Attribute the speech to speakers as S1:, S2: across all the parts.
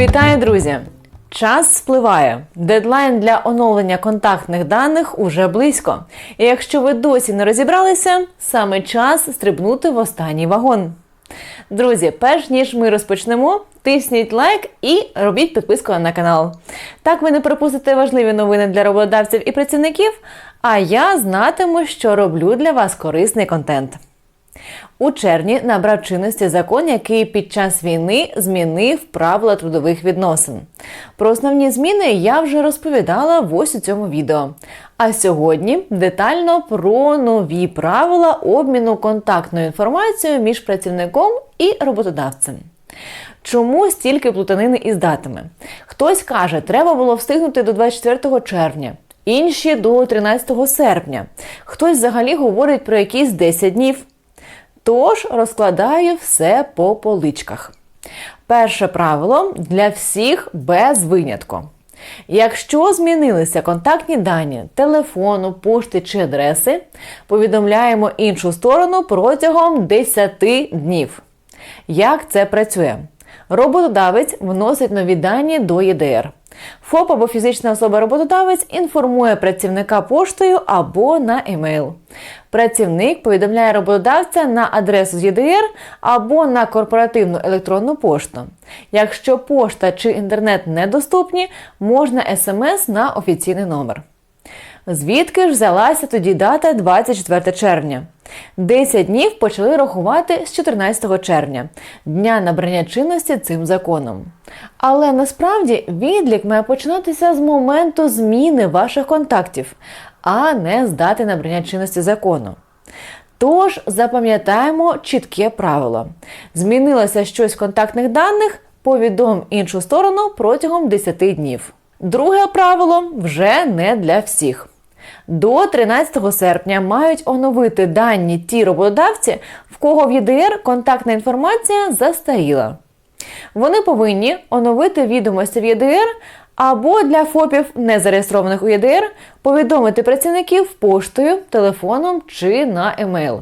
S1: Вітаю, друзі! Час спливає. Дедлайн для оновлення контактних даних уже близько. І якщо ви досі не розібралися, саме час стрибнути в останній вагон. Друзі, перш ніж ми розпочнемо, тисніть лайк і робіть підписку на канал. Так ви не пропустите важливі новини для роботодавців і працівників, а я знатиму, що роблю для вас корисний контент. У червні набрав чинності закон, який під час війни змінив правила трудових відносин. Про основні зміни я вже розповідала в ось у цьому відео. А сьогодні детально про нові правила обміну контактною інформацією між працівником і роботодавцем. Чому стільки плутанини із датами? Хтось каже, треба було встигнути до 24 червня, інші до 13 серпня. Хтось взагалі говорить про якісь 10 днів. Тож розкладаю все по поличках. Перше правило для всіх без винятку. Якщо змінилися контактні дані телефону, пошти чи адреси, повідомляємо іншу сторону протягом 10 днів. Як це працює? Роботодавець вносить нові дані до ЄДР. ФОП або фізична особа-роботодавець інформує працівника поштою або на емейл. Працівник повідомляє роботодавця на адресу з ЄДР або на корпоративну електронну пошту. Якщо пошта чи інтернет недоступні, можна смс на офіційний номер. Звідки ж взялася тоді дата 24 червня? 10 днів почали рахувати з 14 червня, дня набрання чинності цим законом. Але насправді відлік має починатися з моменту зміни ваших контактів, а не з дати набрання чинності закону. Тож запам'ятаємо чітке правило: змінилося щось в контактних даних, повідом іншу сторону протягом 10 днів. Друге правило вже не для всіх. До 13 серпня мають оновити дані ті роботодавці, в кого в ЄДР контактна інформація застаріла. Вони повинні оновити відомості в ЄДР або для ФОПів, не зареєстрованих у ЄДР, повідомити працівників поштою, телефоном чи на емейл.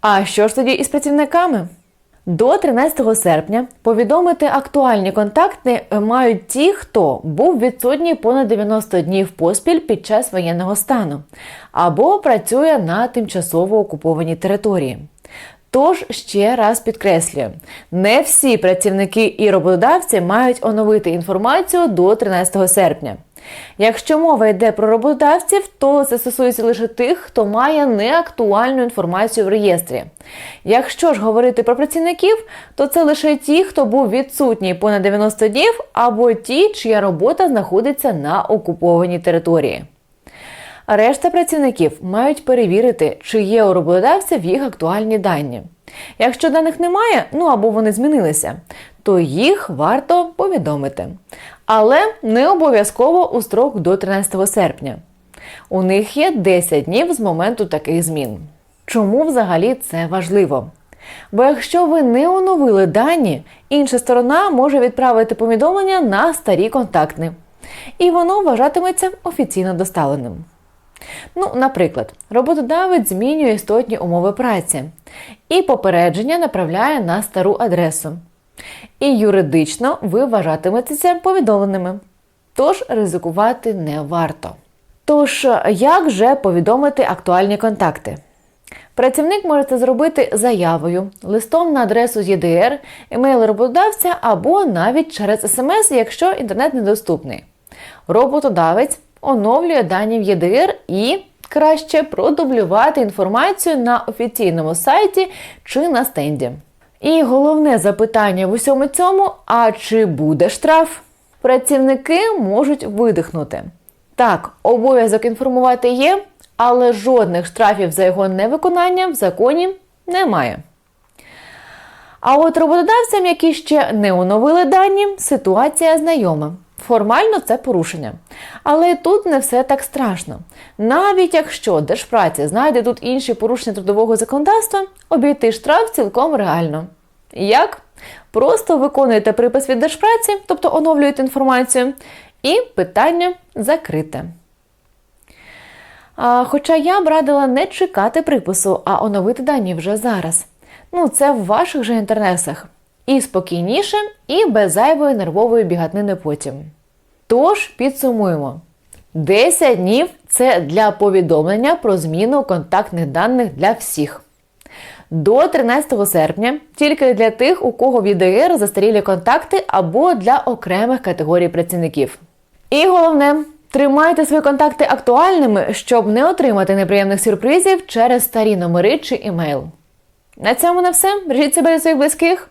S1: А що ж тоді із працівниками? До 13 серпня повідомити актуальні контакти мають ті, хто був відсутній понад 90 днів поспіль під час воєнного стану або працює на тимчасово окупованій території. Тож ще раз підкреслюю, не всі працівники і роботодавці мають оновити інформацію до 13 серпня. Якщо мова йде про роботодавців, то це стосується лише тих, хто має неактуальну інформацію в реєстрі. Якщо ж говорити про працівників, то це лише ті, хто був відсутній понад 90 днів, або ті, чия робота знаходиться на окупованій території. Решта працівників мають перевірити, чи є у роботодавця в їх актуальні дані. Якщо даних немає, ну або вони змінилися, то їх варто повідомити. Але не обов'язково у строк до 13 серпня. У них є 10 днів з моменту таких змін. Чому взагалі це важливо? Бо якщо ви не оновили дані, інша сторона може відправити повідомлення на старі контактни. І воно вважатиметься офіційно доставленим. Ну, наприклад, роботодавець змінює істотні умови праці і попередження направляє на стару адресу. І юридично ви вважатиметеся повідомленими. Тож ризикувати не варто. Тож, як же повідомити актуальні контакти? Працівник може це зробити заявою, листом на адресу ЄДР, емейл роботодавця або навіть через смс, якщо інтернет недоступний. Роботодавець оновлює дані в ЄДР і краще продублювати інформацію на офіційному сайті чи на стенді. І головне запитання в усьому цьому: а чи буде штраф? Працівники можуть видихнути. Так, обов'язок інформувати є, але жодних штрафів за його невиконання в законі немає. А от роботодавцям, які ще не оновили дані, ситуація знайома. Формально це порушення. Але тут не все так страшно. Навіть якщо Держпраця знайде тут інші порушення трудового законодавства, обійти штраф цілком реально. Як? Просто виконуєте припис від Держпраці, тобто оновлюєте інформацію, і питання закрите. А, Хоча я б радила не чекати припису, а оновити дані вже зараз. Ну, це в ваших же інтересах. І спокійніше, і без зайвої нервової бігатнини потім. Тож підсумуємо: 10 днів це для повідомлення про зміну контактних даних для всіх. До 13 серпня тільки для тих, у кого в ЄДР застарілі контакти або для окремих категорій працівників. І головне, тримайте свої контакти актуальними, щоб не отримати неприємних сюрпризів через старі номери чи імейл. На цьому на все. Бережіть себе і своїх близьких.